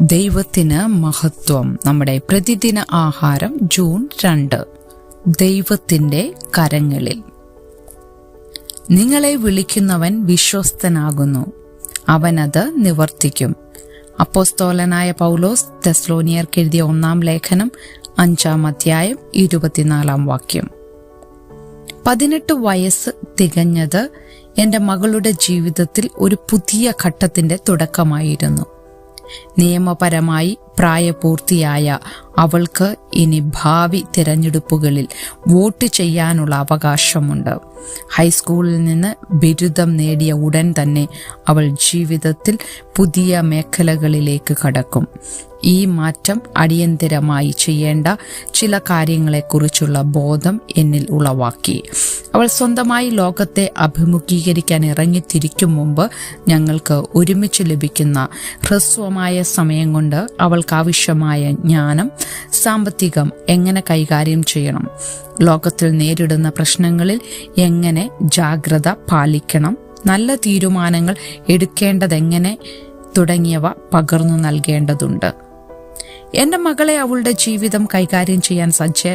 ദൈവത്തിന് മഹത്വം. നമ്മുടെ പ്രതിദിന ആഹാരം ജൂൺ രണ്ട്. ദൈവത്തിന്റെ കരങ്ങളിൽ. നിങ്ങളെ വിളിക്കുന്നവൻ വിശ്വസ്തനാകുന്നു. അവനത് നിവർത്തിക്കും. അപ്പോസ്തോലനായ പൗലോസ് തെസ്ലോനിയർക്ക് എഴുതിയ ഒന്നാം ലേഖനം അഞ്ചാം അധ്യായം ഇരുപത്തിനാലാം വാക്യം. പതിനെട്ട് വയസ്സ് തികഞ്ഞത് എന്റെ മകളുടെ ജീവിതത്തിൽ ഒരു പുതിയ ഘട്ടത്തിന്റെ തുടക്കമായിരുന്നു. നിയമപരമായി പ്രായപൂർത്തിയായ അവൾക്ക് ഇനി ഭാവി തിരഞ്ഞെടുപ്പുകളിൽ വോട്ട് ചെയ്യാനുള്ള അവകാശമുണ്ട്. ഹൈസ്കൂളിൽ നിന്ന് ബിരുദം നേടിയ ഉടൻ തന്നെ അവൾ ജീവിതത്തിൽ പുതിയ മേഖലകളിലേക്ക് കടക്കും. ഈ മാറ്റം അടിയന്തിരമായി ചെയ്യേണ്ട ചില കാര്യങ്ങളെക്കുറിച്ചുള്ള ബോധം എന്നിൽ ഉളവാക്കി. അവൾ സ്വന്തമായി ലോകത്തെ അഭിമുഖീകരിക്കാൻ ഇറങ്ങിത്തിരിക്കും മുമ്പ് ഞങ്ങൾക്ക് ഒരുമിച്ച് ലഭിക്കുന്ന ഹ്രസ്വമായ സമയം കൊണ്ട് അവൾക്ക് ആവശ്യമായ ജ്ഞാനം സാമ്പത്തികം എങ്ങനെ കൈകാര്യം ചെയ്യണം? ലോകത്തിൽ നേരിടുന്ന പ്രശ്നങ്ങളിൽ എങ്ങനെ ജാഗ്രത പാലിക്കണം? നല്ല തീരുമാനങ്ങൾ എടുക്കേണ്ടതെങ്ങനെ തുടങ്ങിയവ പകർന്നു നൽകേണ്ടതുണ്ട്. എന്റെ മകളെ അവളുടെ ജീവിതം കൈകാര്യം ചെയ്യാൻ സജ്ജ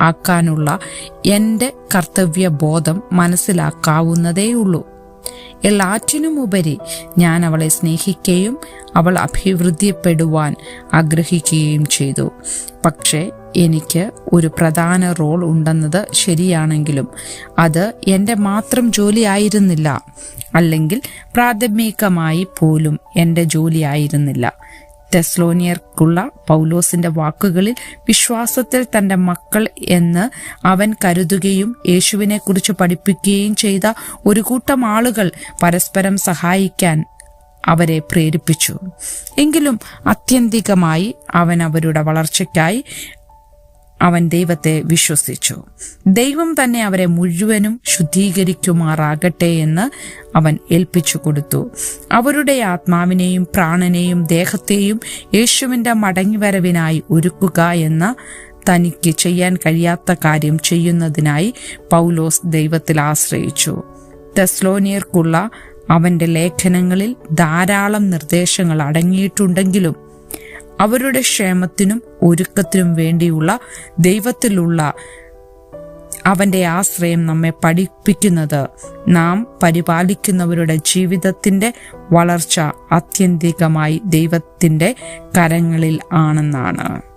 ആക്കാനുള്ള എന്റെ കർത്തവ്യബോധം മനസ്സിലാക്കാവുന്നതേയുള്ളൂ. എല്ലാറ്റിനുമുപരി ഞാൻ അവളെ സ്നേഹിക്കുകയും അവൾ അഭിവൃദ്ധിപ്പെടുവാൻ ആഗ്രഹിക്കുകയും ചെയ്തു. പക്ഷേ എനിക്ക് ഒരു പ്രധാന റോൾ ഉണ്ടെന്നത് ശരിയാണെങ്കിലും അത് എന്റെ മാത്രം ജോലിയായിരുന്നില്ല. അല്ലെങ്കിൽ പ്രാഥമികമായി പോലും എന്റെ ജോലിയായിരുന്നില്ല. തെസ്ലോനിയർക്കുള്ള പൗലോസിന്റെ വാക്കുകളിൽ വിശ്വാസത്തിൽ തന്റെ മക്കൾ എന്ന് അവൻ കരുതുകയും യേശുവിനെക്കുറിച്ച് പഠിപ്പിക്കുകയും ചെയ്ത ഒരു കൂട്ടം ആളുകൾ പരസ്പരം സഹായിക്കാൻ അവരെ പ്രേരിപ്പിച്ചു. എങ്കിലും അത്യന്തികമായി അവൻ അവരുടെ വളർച്ചയ്ക്കായി അവൻ ദൈവത്തെ വിശ്വസിച്ചു. ദൈവം തന്നെ അവരെ മുഴുവനും ശുദ്ധീകരിക്കുമാറാകട്ടെ എന്ന് അവൻ ഏൽപ്പിച്ചു കൊടുത്തു. അവരുടെ ആത്മാവിനെയും പ്രാണനെയും ദേഹത്തെയും യേശുവിന്റെ മടങ്ങിവരവിനായി ഒരുക്കുക എന്ന തനിക്ക് ചെയ്യാൻ കഴിയാത്ത കാര്യം ചെയ്യുന്നതിനായി പൗലോസ് ദൈവത്തിൽ ആശ്രയിച്ചു. തെസ്ലോനിയർക്കുള്ള അവന്റെ ലേഖനങ്ങളിൽ ധാരാളം നിർദ്ദേശങ്ങൾ അടങ്ങിയിട്ടുണ്ടെങ്കിലും അവരുടെ ക്ഷേമത്തിനും ഒരുക്കത്തിനും വേണ്ടിയുള്ള ദൈവത്തിലുള്ള അവന്റെ ആശ്രയം നമ്മെ പഠിപ്പിക്കുന്നത്. നാം പരിപാലിക്കുന്നവരുടെ ജീവിതത്തിന്റെ വളർച്ച ആത്യന്തികമായി ദൈവത്തിന്റെ കരങ്ങളിൽ ആണെന്നാണ്.